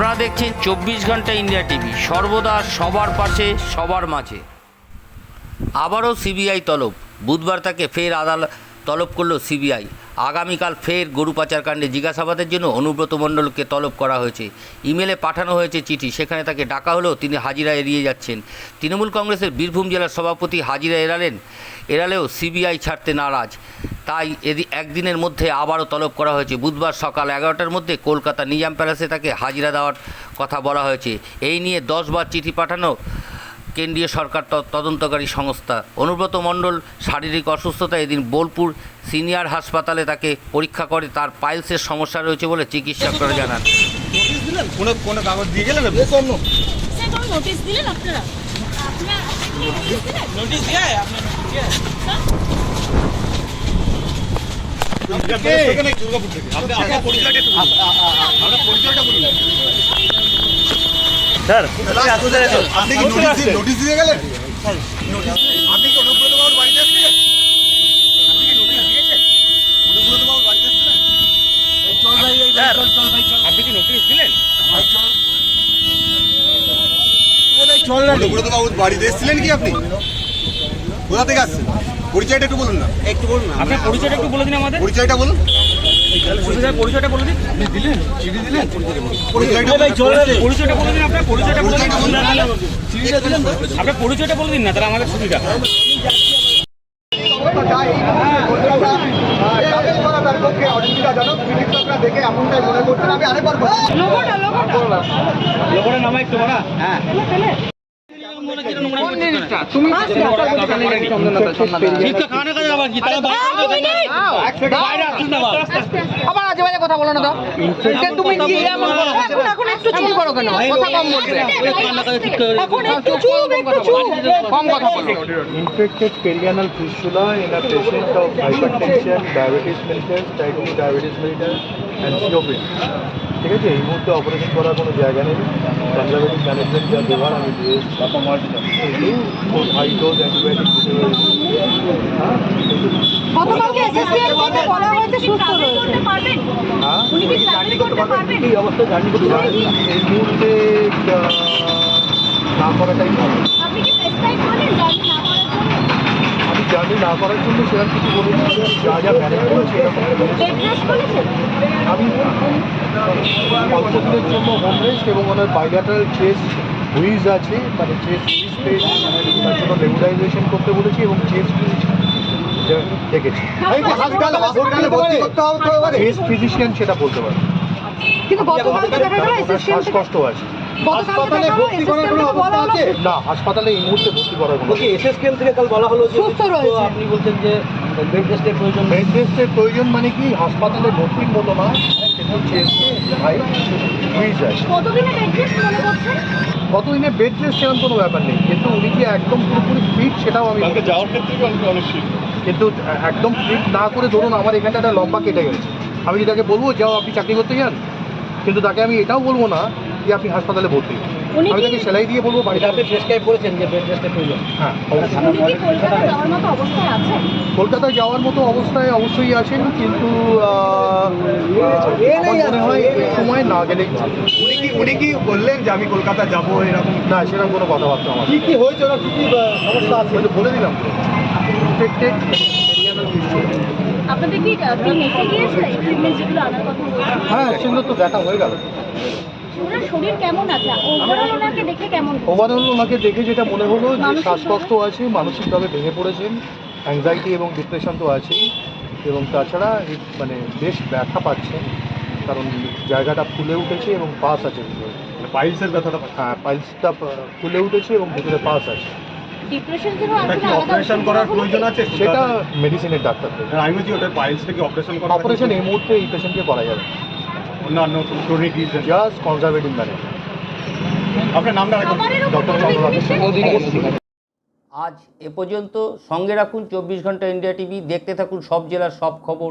আপনারা দেখছেন চব্বিশ ঘণ্টা ইন্ডিয়া টিভি। সর্বদা সবার পাশে, সবার মাঝে। আবারও সিবিআই তলব। বুধবার তাকে ফের আদালত তলব করল সিবিআই। আগামীকাল ফের গরু পাচার কাণ্ডে জিজ্ঞাসাবাদের জন্য অনুব্রত মণ্ডলকে তলব করা হয়েছে। ইমেলে পাঠানো হয়েছে চিঠি, সেখানে তাকে ডাকা হলেও তিনি হাজিরা এড়িয়ে যাচ্ছেন। তৃণমূল কংগ্রেসের বীরভূম জেলার সভাপতি হাজিরা এড়ালেন, এড়ালেও সিবিআই ছাড়তে নারাজ। তাই এদি, একদিনের মধ্যে আবারও তলব করা হয়েছে। বুধবার সকাল এগারোটার মধ্যে কলকাতা নিজাম প্যালেসে তাকে হাজিরা দেওয়ার কথা বলা হয়েছে। এই নিয়ে দশবার চিঠি পাঠানো কেন্দ্রীয় সরকার ত- তদন্তকারী সংস্থা। অনুব্রত মণ্ডল শারীরিক অসুস্থতা এদিন বোলপুর সিনিয়র হাসপাতালে তাকে পরীক্ষা করে। তার পাইলসের সমস্যা রয়েছে বলে চিকিৎসকরা জানান। কোনো কোনো কাগজ দিয়ে গেলেন? আপনি? নোটিশ দিলেন আপনারা? আপনারা নোটিশ দিয়ে? এখানে দুর্গাপুর থেকে আপনি আপনার পরিচয়টা একটু বলুন। আপনার পরিচয়টা বলুন স্যার আপনি কি নোটিশ দিয়ে নোটিশ দিয়ে গেলেন? আপনি কি অনুব্রত বাবুর বাড়িতে এসেছিলেন আপনি কি নোটিশ দিয়েছেন অনুব্রত বাবুর বাড়িতে এসেছিলেন আপনি কি নোটিশ দিলেন? অনুব্রত বাবুর বাড়িতে এসেছিলেন কি আপনি? কোথা থেকে আসছেন? পরিচয়টা একটু বলুন না। একটু বলুন না আপনার পরিচয়টা একটু বলে দিন আমাদের। পরিচয়টা বলুন। পরিচয়টা বলে দিন। পরিচয়টা পরিচয়টা বলে দিন আপনার পরিচয়টা বলে দিন। পরিচয়টা বলুন। আপনার পরিচয়টা বলে দিন না তাহলে আমাদের সুবিধা। লোগোটা লোগোটা। লোকের নামা একটু বড়া হ্যাঁ। আবার আজে বাজে কথা বলো না তো তুমি কি এমন করো? এখন এখন একটু চুপ করো কেন? কথা কম বলবে এখন একটু চুপ একটু চুপ। কম কথা বলো। Infected perianal fistula in a patient of hypertension, diabetes mellitus, type 2 diabetes mellitus and COPD. ঠিক আছে? এই মুহূর্তে অপারেশন করার কোনো জায়গা নেই। কনজারভেটিভ ম্যানেজমেন্ট যা দেওয়ার আমি দিয়ে হাই ডোজ অ্যান্টিবায়োটিক গতকালকে এসএসসিএল থেকে বলা হয়েছে সুস্থ রয়েছে। হ্যাঁ? এই অবস্থায় জার্নি করতে পারবেন? না এই মুহূর্তে না করাটাই ভালো। আমি জার্নি না করার জন্য সেরকম কিছু বলিনি। যা যা ম্যানেজ করেছি আমি অল্প দিনের জন্য হোম রেস্ট এবং ওনার বাইলাটারাল চেস্ট হুইজ আছে মানে চেস্ট হুইজ পেয়েছি তার জন্য লেবুলাইজেশন করতে বলেছি এবং চেস্ট হুইজ দেখেছি। ফিজিশিয়ান সেটা বলতে পারে। কিন্তু দেখা গেল শ্বাসকষ্ট আছে। না হাসপাতালে এই মুহূর্তে ভর্তি করার কোনো এসএসকেএম থেকে কাল বলা হলো যে সুস্থ রয়েছে। আপনি বলছেন যে বেড রেস্টের প্রয়োজন বেড রেস্টের প্রয়োজন মানে কি? হাসপাতালে ভর্তির মতো না ভাই কতদিনে বেড রেস্ট মনে করছেন? কতদিনে বেড রেস্ট সেরকম কোনো ব্যাপার নেই। কিন্তু উনি কি একদম পুরোপুরি ফিট সেটাও আমি যাওয়ার ক্ষেত্রে অনেক কিন্তু একদম ফিট না করে ধরুন আমার এখানটা একটা লম্বা কেটে গেছে। আমি যদি তাকে বলব যাও আপনি চাকরি করতে যান। কিন্তু তাকে আমি এটাও বলব না যে আপনি হাসপাতালে ভর্তি। আমি তাকে সেলাই দিয়ে বলব বাড়িতে আপনি প্রেসক্রাইব করেছেন যে বেড রেস্টের প্রয়োজন। হ্যাঁ কলকাতায় যাওয়ার মতো অবস্থায় অবশ্যই আছেন কিন্তু আমার মনে হয় সময় না গেলেই ভালো। উনি কি উনি কি বললেন যে আমি কলকাতা যাব এরকম? না সেরকম কোনো কথাবার্তা আমার কি কি হয়েছে? ওরা কি কি সমস্যা আছে? বলে দিলাম আপনাদের কি টিম এসে গিয়েছে? ইকুইপমেন্ট যেগুলো আনার কথা হ্যাঁ সেগুলো তো দেখা হয়ে গেল। ওনার শরীর কেমন আছে? ওভারঅল ওনাকে দেখে কেমন ওভারঅল ওনাকে দেখে যেটা মনে হলো যে শ্বাসকষ্ট আছে মানসিকভাবে ভেঙে পড়েছেন অ্যাংজাইটি এবং ডিপ্রেশন তো আছেই। এবং তাছাড়া মানে বেশ ব্যথা পাচ্ছেন। কারণ জায়গাটা ফুলে উঠেছে এবং পাস আছে ভিতরে। পাইলসের ব্যথাটা হ্যাঁ পাইলসটা ফুলে উঠেছে এবং ভিতরে পাস আছে। অপারেশন করার প্রয়োজন আছে? সেটা মেডিসিনের ডাক্তার আমি ওটা পাইলসটা কি অপারেশন করা অপারেশন এই মুহূর্তে এই পেশেন্টকে করা যাবে। অন্যান্য chronic reason just conservative manage আপনার নামটা ডক্টর চন্দ্রনাথ আজ এ পর্যন্ত সঙ্গে রাখুন চব্বিশ ঘণ্টা ইন্ডিয়া টিভি। দেখতে থাকুন সব জেলার সব খবর।